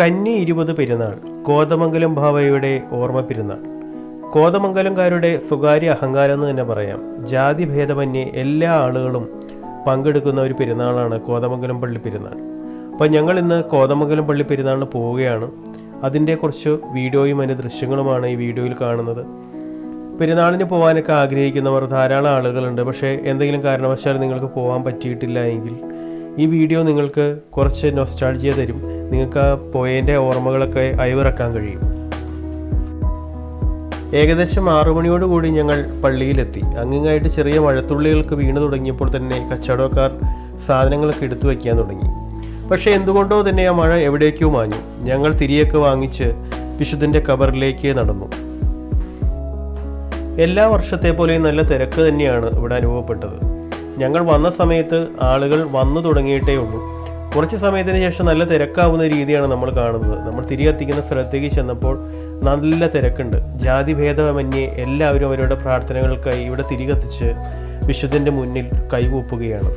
കന്നി ഇരുപത് പെരുന്നാൾ കോതമംഗലം ഭാവയുടെ ഓർമ്മ പെരുന്നാൾ. കോതമംഗലംകാരുടെ സ്വകാര്യ അഹങ്കാരം എന്ന് തന്നെ പറയാം. ജാതി ഭേദമന്യേ എല്ലാ ആളുകളും പങ്കെടുക്കുന്ന ഒരു പെരുന്നാളാണ് കോതമംഗലം പള്ളി പെരുന്നാൾ. അപ്പോൾ ഞങ്ങൾ ഇന്ന് കോതമംഗലം പള്ളി പെരുന്നാളിന് പോവുകയാണ്. അതിന്റെ കുറച്ച് വീഡിയോയും അതിന്റെ ദൃശ്യങ്ങളുമാണ് ഈ വീഡിയോയിൽ കാണുന്നത്. പെരുന്നാളിന് പോകാനൊക്കെ ആഗ്രഹിക്കുന്നവർ ധാരാളം ആളുകളുണ്ട്. പക്ഷേ എന്തെങ്കിലും കാരണവശാൽ നിങ്ങൾക്ക് പോകാൻ പറ്റിയിട്ടില്ല എങ്കിൽ ഈ വീഡിയോ നിങ്ങൾക്ക് കുറച്ച് നൊസ്റ്റാൾജിയ തരും. നിങ്ങൾക്ക് ആ പോയതിന്റെ ഓർമ്മകളൊക്കെ അയവിറക്കാൻ കഴിയും. ഏകദേശം ആറു മണിയോടുകൂടി ഞങ്ങൾ പള്ളിയിലെത്തി. അങ്ങിങ്ങായിട്ട് ചെറിയ മഴത്തുള്ളികൾക്ക് വീണു തുടങ്ങിയപ്പോൾ തന്നെ കച്ചവടക്കാർ സാധനങ്ങളൊക്കെ എടുത്തു വയ്ക്കാൻ തുടങ്ങി. പക്ഷേ എന്തുകൊണ്ടോ തന്നെ ആ മഴ എവിടേക്കോ മാഞ്ഞു. ഞങ്ങൾ തിരിയൊക്കെ വാങ്ങിച്ച് വിശുദ്ധന്റെ കബറിലേക്ക് നടന്നു. എല്ലാ വർഷത്തെ പോലെയും നല്ല തിരക്ക് തന്നെയാണ് ഇവിടെ അനുഭവപ്പെട്ടത്. ഞങ്ങൾ വന്ന സമയത്ത് ആളുകൾ വന്നു തുടങ്ങിയിട്ടേ ഉള്ളൂ. കുറച്ച് സമയത്തിന് ശേഷം നല്ല തിരക്കാവുന്ന രീതിയാണ് നമ്മൾ കാണുന്നത്. നമ്മൾ തിരികെത്തിക്കുന്ന സ്ഥലത്തേക്ക് ചെന്നപ്പോൾ നല്ല തിരക്കുണ്ട്. ജാതി ഭേദമന്യേ എല്ലാവരും അവരുടെ പ്രാർത്ഥനകൾക്കായി ഇവിടെ തിരികെത്തിച്ച് വിശുദ്ധന്റെ മുന്നിൽ കൈകൂപ്പുകയാണ്.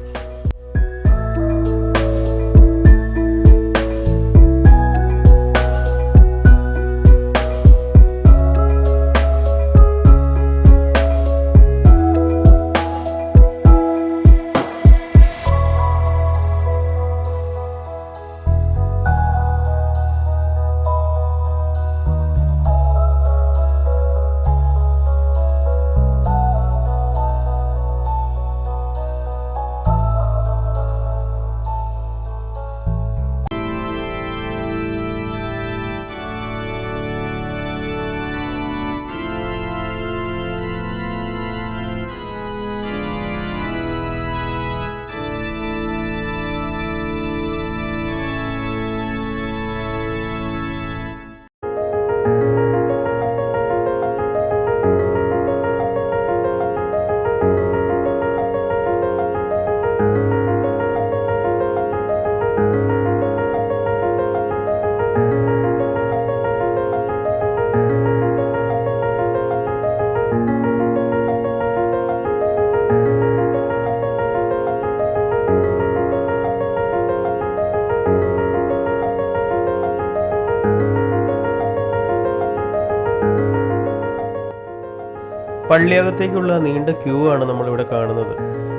പള്ളിയകത്തേക്കുള്ള നീണ്ട ക്യൂ ആണ് നമ്മളിവിടെ കാണുന്നത്.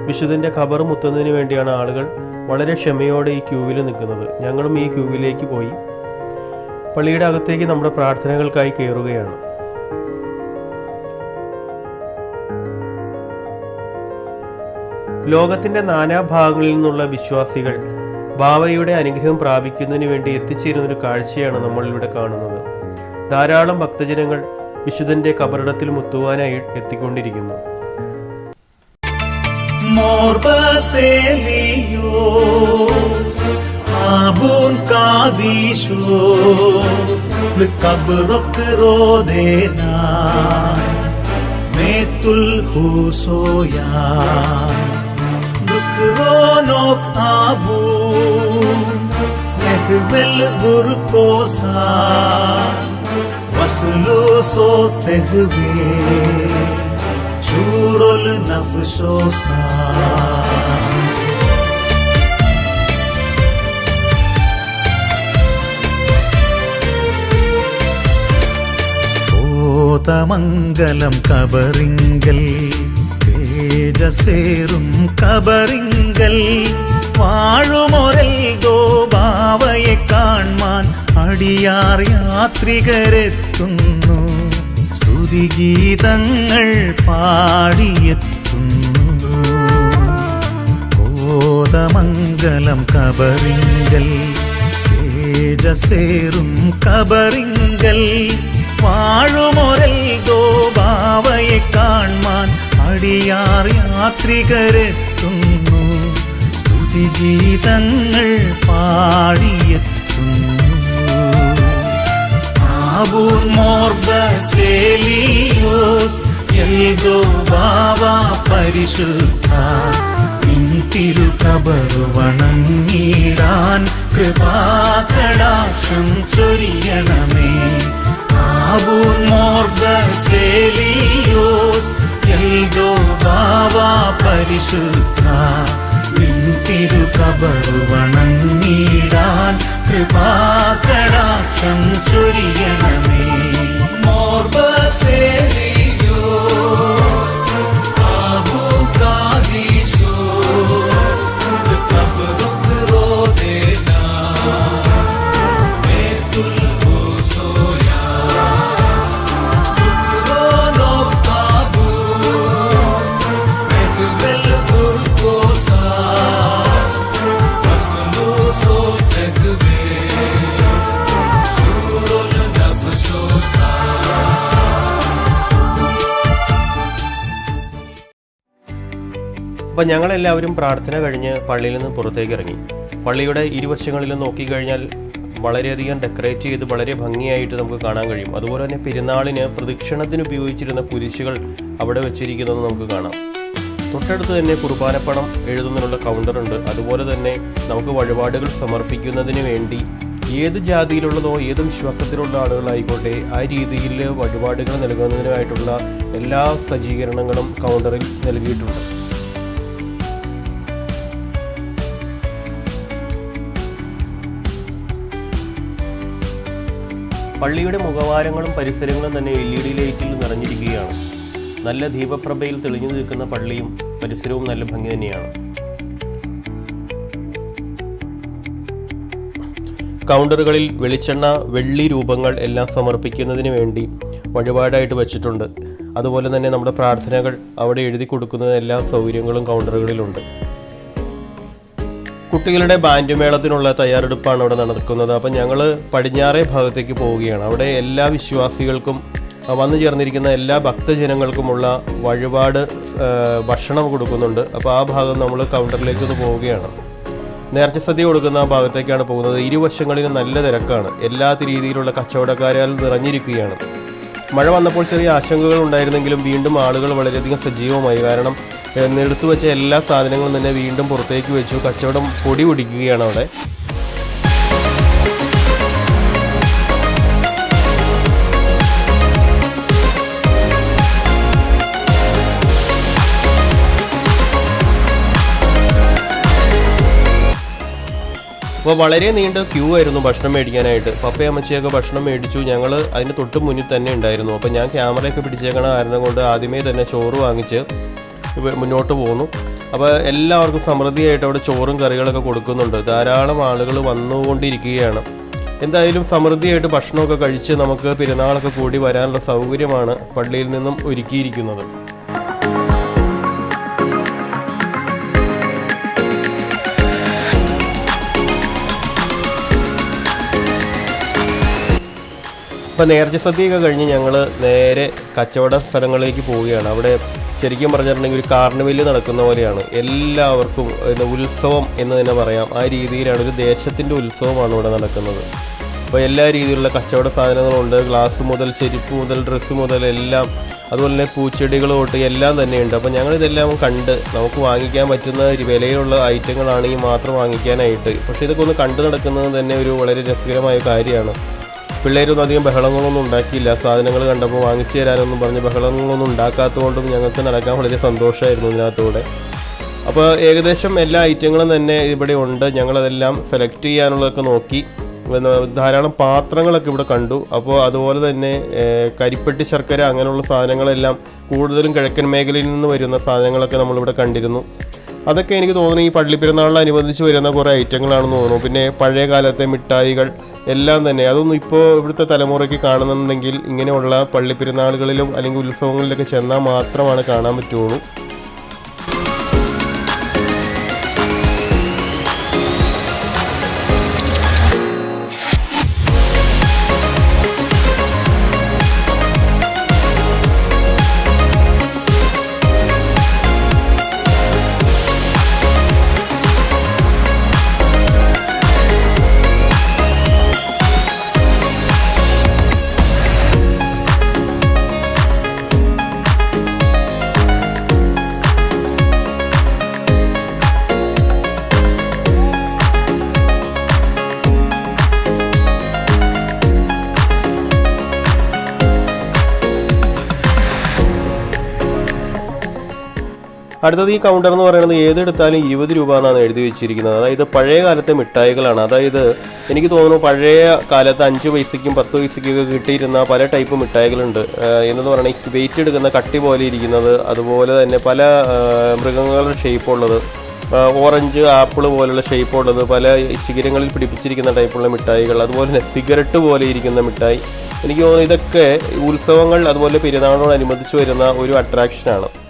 വിശുദ്ധന്റെ ഖബർ മുത്തുന്നതിന് വേണ്ടിയാണ് ആളുകൾ വളരെ ക്ഷമയോടെ ഈ ക്യൂവിൽ നിൽക്കുന്നത്. ഞങ്ങളും ഈ ക്യൂവിലേക്ക് പോയി പള്ളിയുടെ അകത്തേക്ക് നമ്മുടെ പ്രാർത്ഥനകൾക്കായി കയറുകയാണ്. ലോകത്തിന്റെ നാനാഭാഗങ്ങളിൽ നിന്നുള്ള വിശ്വാസികൾ ബാബയുടെ അനുഗ്രഹം പ്രാപിക്കുന്നതിന് വേണ്ടി എത്തിച്ചേരുന്ന ഒരു കാഴ്ചയാണ് നമ്മളിവിടെ കാണുന്നത്. ധാരാളം ഭക്തജനങ്ങൾ വിശുദ്ധന്റെ കബറിടത്തിൽ മുത്തുവാനായി എത്തിക്കൊണ്ടിരിക്കുന്നു. Mor Baselios Abun Kadisho Lekabrok Rodena Metul Husoya Dukronok Abu Ekvel Burkosa Vaslu So Tehve شورل نفسوسا Kothamangalam കബറിങ്കൽ തേജസേറും കബറിങ്കൽ വാഴുമൊരൽ ഗോപാവയെ കാൺമാൻ അടിയാർ യാത്രികരെത്തുന്നു. സ്തുതിഗീതങ്ങൾ പാടിയെത്തുന്നു. Kothamangalam കബറിങ്കൽ തേജസേറും കബറിങ്കൽ വാഴുമൊരൽ ഗോപാവയെ കാൺമാൻ അടിയാർ യാത്രികരെത്തുന്നു. സ്തുതിഗീതങ്ങൾ പാടിയെത്തുന്നു. Abur Morbaselios എൽഗോ ബാവ പരിശുദ്ധ നിൻ തിരുകബറു വണങ്ങിടാൻ കൃപാകടാക്ഷം ചൊരിയണമേ ആബൂർ മോർബസേലിയോസ് എൽഗോ ബാവ പരിശുദ്ധ നിൻ തിരുകബറു വണങ്ങിടാൻ കൃപാകടാക്ഷം കടാക്ഷം ചൊരിയണമേ. അപ്പം ഞങ്ങളെല്ലാവരും പ്രാർത്ഥന കഴിഞ്ഞ് പള്ളിയിൽ നിന്ന് പുറത്തേക്ക് ഇറങ്ങി. പള്ളിയുടെ ഇരുവശങ്ങളിലും നോക്കിക്കഴിഞ്ഞാൽ വളരെയധികം ഡെക്കറേറ്റ് ചെയ്ത് വളരെ ഭംഗിയായിട്ട് നമുക്ക് കാണാൻ കഴിയും. അതുപോലെ തന്നെ പെരുന്നാളിന് പ്രദക്ഷിണത്തിന് ഉപയോഗിച്ചിരുന്ന കുരിശുകൾ അവിടെ വെച്ചിരിക്കുന്നത് നമുക്ക് കാണാം. തൊട്ടടുത്ത് തന്നെ കുർബാനപ്പണം എഴുതുന്നതിനുള്ള കൗണ്ടറുണ്ട് അതുപോലെ തന്നെ നമുക്ക് വഴിപാടുകൾ സമർപ്പിക്കുന്നതിന് വേണ്ടി ഏത് ജാതിയിലുള്ളതോ ഏത് വിശ്വാസത്തിലുള്ള ആളുകളായിക്കോട്ടെ ആ രീതിയിൽ വഴിപാടുകൾ നൽകുന്നതിനായിട്ടുള്ള എല്ലാ സജ്ജീകരണങ്ങളും കൗണ്ടറിൽ നൽകിയിട്ടുണ്ട്. പള്ളിയുടെ മുഖവാരങ്ങളും പരിസരങ്ങളും തന്നെ എൽ ഇ ഡി ലൈറ്റിൽ നിറഞ്ഞിരിക്കുകയാണ്. നല്ല ദീപപ്രഭയിൽ തെളിഞ്ഞു നിൽക്കുന്ന പള്ളിയും പരിസരവും നല്ല ഭംഗി തന്നെയാണ്. കൗണ്ടറുകളിൽ വെളിച്ചെണ്ണ വെള്ളി രൂപങ്ങൾ എല്ലാം സമർപ്പിക്കുന്നതിന് വേണ്ടി വഴിപാടായിട്ട് വെച്ചിട്ടുണ്ട്. അതുപോലെ തന്നെ നമ്മുടെ പ്രാർത്ഥനകൾ അവിടെ എഴുതി കൊടുക്കുന്ന എല്ലാ സൗകര്യങ്ങളും കൗണ്ടറുകളിലുണ്ട്. കുട്ടികളുടെ ബാൻഡ് മേളത്തിനുള്ള തയ്യാറെടുപ്പാണ് അവിടെ നടക്കുന്നത്. അപ്പം ഞങ്ങൾ പടിഞ്ഞാറേ ഭാഗത്തേക്ക് പോവുകയാണ്. അവിടെ എല്ലാ വിശ്വാസികൾക്കും വന്നു ചേർന്നിരിക്കുന്ന എല്ലാ ഭക്തജനങ്ങൾക്കുമുള്ള വഴിപാട് ഭക്ഷണം കൊടുക്കുന്നുണ്ട്. അപ്പോൾ ആ ഭാഗം നമ്മൾ കൗണ്ടറിലേക്ക് ഒന്ന് പോവുകയാണ്. നേർച്ച സദ്യ കൊടുക്കുന്ന ഭാഗത്തേക്കാണ് പോകുന്നത്. ഇരുവശങ്ങളിലും നല്ല തിരക്കാണ്. എല്ലാ രീതിയിലുള്ള കച്ചവടക്കാരാൽ നിറഞ്ഞിരിക്കുകയാണ്. മഴ വന്നപ്പോൾ ചെറിയ ആശങ്കകൾ ഉണ്ടായിരുന്നെങ്കിലും വീണ്ടും ആളുകൾ വളരെയധികം സജീവമായി. കാരണം ഏഹ്, വെച്ച എല്ലാ സാധനങ്ങളും തന്നെ വീണ്ടും പുറത്തേക്ക് വെച്ചു. കച്ചവടം പൊടി പൊടിക്കുകയാണ് അവിടെ. അപ്പോൾ വളരെ നീണ്ട ക്യൂ ആയിരുന്നു ഭക്ഷണം മേടിക്കാനായിട്ട്. പപ്പയും അമ്മച്ചിയൊക്കെ ഭക്ഷണം മേടിച്ചു. ഞങ്ങൾ അതിന് തൊട്ട് മുന്നിൽ തന്നെ ഉണ്ടായിരുന്നു. അപ്പോൾ ഞാൻ ക്യാമറയൊക്കെ പിടിച്ചേക്കണ കാരണം കൊണ്ട് ആദ്യമേ തന്നെ ചോറ് വാങ്ങിച്ച് മുന്നോട്ട് പോകുന്നു അപ്പോൾ എല്ലാവർക്കും സമൃദ്ധിയായിട്ട് അവിടെ ചോറും കറികളൊക്കെ കൊടുക്കുന്നുണ്ട്. ധാരാളം ആളുകൾ വന്നുകൊണ്ടിരിക്കുകയാണ്. എന്തായാലും സമൃദ്ധിയായിട്ട് ഭക്ഷണമൊക്കെ കഴിച്ച് നമുക്ക് പെരുന്നാളൊക്കെ കൂടി വരാനുള്ള സൗകര്യമാണ് പള്ളിയിൽ നിന്നും ഒരുക്കിയിരിക്കുന്നത്. ഇപ്പം നേർച്ച സദ്യയൊക്കെ കഴിഞ്ഞ് ഞങ്ങൾ നേരെ കച്ചവട സ്ഥലങ്ങളിലേക്ക് പോവുകയാണ്. അവിടെ ശരിക്കും പറഞ്ഞിട്ടുണ്ടെങ്കിൽ ഒരു കാർണിവൽ നടക്കുന്ന പോലെയാണ്. എല്ലാവർക്കും ഉത്സവം എന്ന് തന്നെ പറയാം. ആ രീതിയിലാണ് ഒരു ദേശത്തിന്റെ ഉത്സവമാണ് ഇവിടെ നടക്കുന്നത്. അപ്പോൾ എല്ലാ രീതിയിലുള്ള കച്ചവട സാധനങ്ങളുണ്ട്. ഗ്ലാസ് മുതൽ ചെരുപ്പ് മുതൽ ഡ്രസ്സ് മുതൽ എല്ലാം അതുപോലെ തന്നെ പൂച്ചെടികൾ തൊട്ട് എല്ലാം തന്നെയുണ്ട്. അപ്പോൾ ഞങ്ങളിതെല്ലാം കണ്ട് നമുക്ക് വാങ്ങിക്കാൻ പറ്റുന്ന വിലയിലുള്ള ഐറ്റങ്ങളാണെങ്കിൽ മാത്രം വാങ്ങിക്കാനായിട്ട്. പക്ഷേ ഇതൊക്കെ ഒന്ന് കണ്ടു നടക്കുന്നത് തന്നെ ഒരു വളരെ രസകരമായ കാര്യമാണ്. പിള്ളേരൊന്നും അധികം ബഹളങ്ങളൊന്നും ഉണ്ടാക്കിയില്ല. സാധനങ്ങൾ കണ്ടപ്പോൾ വാങ്ങിച്ചു തരാനൊന്നും പറഞ്ഞ് ബഹളങ്ങളൊന്നും ഉണ്ടാക്കാത്തതുകൊണ്ടും ഞങ്ങൾക്ക് നടക്കാൻ വളരെ സന്തോഷമായിരുന്നു ഇതിനകത്തൂടെ. അപ്പോൾ ഏകദേശം എല്ലാ ഐറ്റങ്ങളും തന്നെ ഇവിടെ ഉണ്ട്. ഞങ്ങളതെല്ലാം സെലക്ട് ചെയ്യാനുള്ളതൊക്കെ നോക്കി. ധാരാളം പാത്രങ്ങളൊക്കെ ഇവിടെ കണ്ടു. അപ്പോൾ അതുപോലെ തന്നെ കരിപ്പെട്ടി ശർക്കര അങ്ങനെയുള്ള സാധനങ്ങളെല്ലാം കൂടുതലും കിഴക്കൻ മേഖലയിൽ നിന്ന് വരുന്ന സാധനങ്ങളൊക്കെ നമ്മളിവിടെ കണ്ടിരുന്നു. അതൊക്കെ എനിക്ക് തോന്നുന്നു ഈ പള്ളിപ്പെരുന്നാളിനനുബന്ധിച്ച് വരുന്ന കുറേ ഐറ്റങ്ങളാണെന്ന് തോന്നുന്നു. പിന്നെ പഴയ കാലത്തെ മിഠായികൾ എല്ലാം തന്നെ. അതൊന്നും ഇപ്പോൾ ഇവിടുത്തെ തലമുറയ്ക്ക് കാണുന്നുണ്ടെങ്കിൽ ഇങ്ങനെയുള്ള പള്ളിപ്പെരുന്നാളുകളിലും അല്ലെങ്കിൽ ഉത്സവങ്ങളിലൊക്കെ ചെന്നാൽ മാത്രമാണ് കാണാൻ പറ്റുള്ളൂ. അടുത്തത് ഈ കൗണ്ടർ എന്ന് പറയുന്നത് ഏതെടുത്താലും ഇരുപത് രൂപ എന്നാണ് എഴുതി വെച്ചിരിക്കുന്നത്. അതായത് പഴയ കാലത്തെ മിഠായികളാണ്. അതായത് എനിക്ക് തോന്നുന്നു പഴയ കാലത്ത് അഞ്ച് പൈസയ്ക്കും പത്ത് പൈസയ്ക്കും ഒക്കെ കിട്ടിയിരുന്ന പല ടൈപ്പ് മിഠായികളുണ്ട്. എന്നു പറഞ്ഞാൽ വെയിറ്റ് എടുക്കുന്ന കട്ടി പോലെ ഇരിക്കുന്നത് അതുപോലെ തന്നെ പല മൃഗങ്ങളുടെ ഷേപ്പ് ഉള്ളത് ഓറഞ്ച് ആപ്പിൾ പോലുള്ള ഷേപ്പ് ഉള്ളത് പല ശിഖരങ്ങളിൽ പിടിപ്പിച്ചിരിക്കുന്ന ടൈപ്പുള്ള മിഠായികൾ അതുപോലെ തന്നെ സിഗരറ്റ് പോലെ ഇരിക്കുന്ന മിഠായി. എനിക്ക് തോന്നുന്നു ഇതൊക്കെ ഉത്സവങ്ങൾ അതുപോലെ പെരുന്നാളിനോടനുബന്ധിച്ച് വരുന്ന ഒരു അട്രാക്ഷനാണ്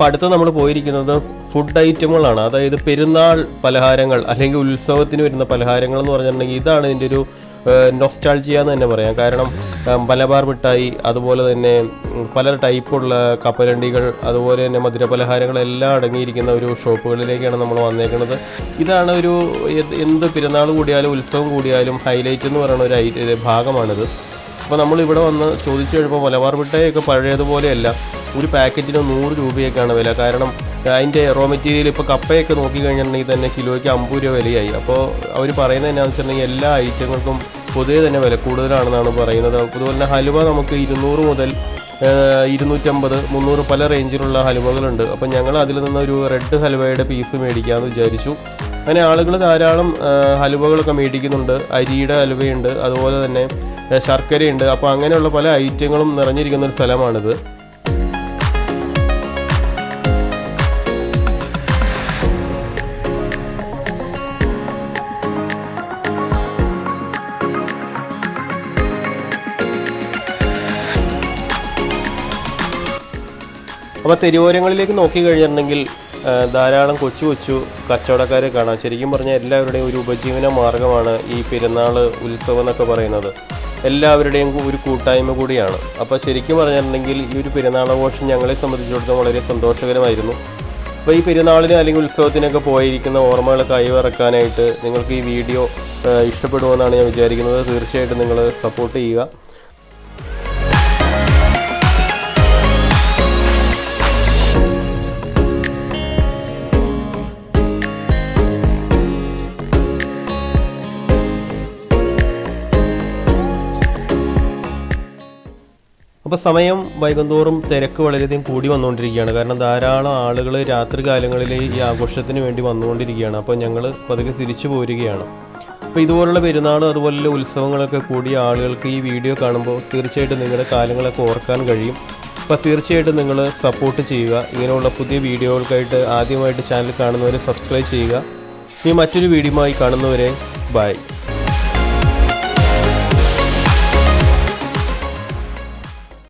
അപ്പോൾ അടുത്ത് നമ്മൾ പോയിരിക്കുന്നത് ഫുഡ് ഐറ്റമുകളാണ് അതായത് പെരുന്നാൾ പലഹാരങ്ങൾ അല്ലെങ്കിൽ ഉത്സവത്തിന് വരുന്ന പലഹാരങ്ങൾ എന്ന് പറഞ്ഞിട്ടുണ്ടെങ്കിൽ ഇതാണ് ഇതിന്റെ ഒരു നൊസ്റ്റാൾജിയ എന്ന് തന്നെ പറയാം. കാരണം മലബാർ മിഠായി അതുപോലെ തന്നെ പല ടൈപ്പുള്ള കപ്പലണ്ടികൾ അതുപോലെ തന്നെ മധുര പലഹാരങ്ങളെല്ലാം അടങ്ങിയിരിക്കുന്ന ഒരു ഷോപ്പുകളിലേക്കാണ് നമ്മൾ വന്നേക്കുന്നത്. ഇതാണ് ഒരു എന്ത് പെരുന്നാൾ കൂടിയാലും ഉത്സവം കൂടിയാലും ഹൈലൈറ്റ് എന്ന് പറയുന്ന ഒരു ഭാഗമാണിത്. അപ്പോൾ നമ്മൾ ഇവിടെ വന്ന് ചോദിച്ചു കഴിയുമ്പോൾ മലബാർ മിഠായിയൊക്കെ പഴയതുപോലെയല്ല. ഒരു പാക്കറ്റിന് നൂറ് രൂപയൊക്കെയാണ് വില. കാരണം അതിന്റെ റോ മെറ്റീരിയൽ ഇപ്പോൾ കപ്പയൊക്കെ നോക്കിക്കഴിഞ്ഞിട്ടുണ്ടെങ്കിൽ തന്നെ കിലോയ്ക്ക് അമ്പത് രൂപ വിലയായി. അപ്പോൾ അവർ പറയുന്നത് എന്നാന്ന് വെച്ചിട്ടുണ്ടെങ്കിൽ എല്ലാ ഐറ്റങ്ങൾക്കും പൊതുവെ തന്നെ വില കൂടുതലാണെന്നാണ് പറയുന്നത്. അതുപോലെ തന്നെ ഹലുവ നമുക്ക് ഇരുന്നൂറ് മുതൽ ഇരുന്നൂറ്റമ്പത് മുന്നൂറ് പല റേഞ്ചിലുള്ള ഹലുവകളുണ്ട്. അപ്പോൾ ഞങ്ങൾ അതിൽ നിന്ന് ഒരു റെഡ് ഹലുവയുടെ പീസ് മേടിക്കാമെന്ന് വിചാരിച്ചു. അങ്ങനെ ആളുകൾ ധാരാളം ഹലുവകളൊക്കെ മേടിക്കുന്നുണ്ട്. അരിയുടെ ഹലുവയുണ്ട്. അതുപോലെ തന്നെ ശർക്കരയുണ്ട്. അപ്പോൾ അങ്ങനെയുള്ള പല ഐറ്റങ്ങളും നിറഞ്ഞിരിക്കുന്ന ഒരു സ്ഥലമാണിത്. അപ്പോൾ തെരുവോരങ്ങളിലേക്ക് നോക്കി കഴിഞ്ഞിട്ടുണ്ടെങ്കിൽ ധാരാളം കൊച്ചു കൊച്ചു കച്ചവടക്കാരെ കാണാം. ശരിക്കും പറഞ്ഞാൽ എല്ലാവരുടെയും ഒരു ഉപജീവന മാർഗമാണ് ഈ പെരുന്നാൾ ഉത്സവം എന്നൊക്കെ പറയുന്നത്. എല്ലാവരുടെയും ഒരു കൂട്ടായ്മ കൂടിയാണ്. അപ്പോൾ ശരിക്കും പറഞ്ഞിട്ടുണ്ടെങ്കിൽ ഈ ഒരു പെരുന്നാളാഘോഷം ഞങ്ങളെ സംബന്ധിച്ചിടത്തോളം വളരെ സന്തോഷകരമായിരുന്നു. അപ്പോൾ ഈ പെരുന്നാളിന് അല്ലെങ്കിൽ ഉത്സവത്തിനൊക്കെ പോയിരിക്കുന്ന ഓർമ്മകൾ കൈവറക്കാനായിട്ട് നിങ്ങൾക്ക് ഈ വീഡിയോ ഇഷ്ടപ്പെടുമെന്നാണ് ഞാൻ വിചാരിക്കുന്നത്. തീർച്ചയായിട്ടും നിങ്ങൾ സപ്പോർട്ട് ചെയ്യുക. അപ്പോൾ സമയം വൈകുന്തോറും തിരക്ക് വളരെയധികം കൂടി വന്നുകൊണ്ടിരിക്കുകയാണ്. കാരണം ധാരാളം ആളുകൾ രാത്രി കാലങ്ങളിൽ ഈ ആഘോഷത്തിന് വേണ്ടി വന്നുകൊണ്ടിരിക്കുകയാണ്. അപ്പോൾ ഞങ്ങൾ പതുക്കെ തിരിച്ചു പോരുകയാണ്. അപ്പോൾ ഇതുപോലുള്ള പെരുന്നാൾ അതുപോലുള്ള ഉത്സവങ്ങളൊക്കെ കൂടി ആളുകൾക്ക് ഈ വീഡിയോ കാണുമ്പോൾ തീർച്ചയായിട്ടും നിങ്ങളുടെ കാലങ്ങളൊക്കെ ഓർക്കാൻ കഴിയും. അപ്പോൾ തീർച്ചയായിട്ടും നിങ്ങൾ സപ്പോർട്ട് ചെയ്യുക. ഇങ്ങനെയുള്ള പുതിയ വീഡിയോകൾക്കായിട്ട് ആദ്യമായിട്ട് ചാനൽ കാണുന്നവരെ സബ്സ്ക്രൈബ് ചെയ്യുക. ഇനി മറ്റൊരു വീഡിയോ ആയി കാണുന്നവരെ ബൈ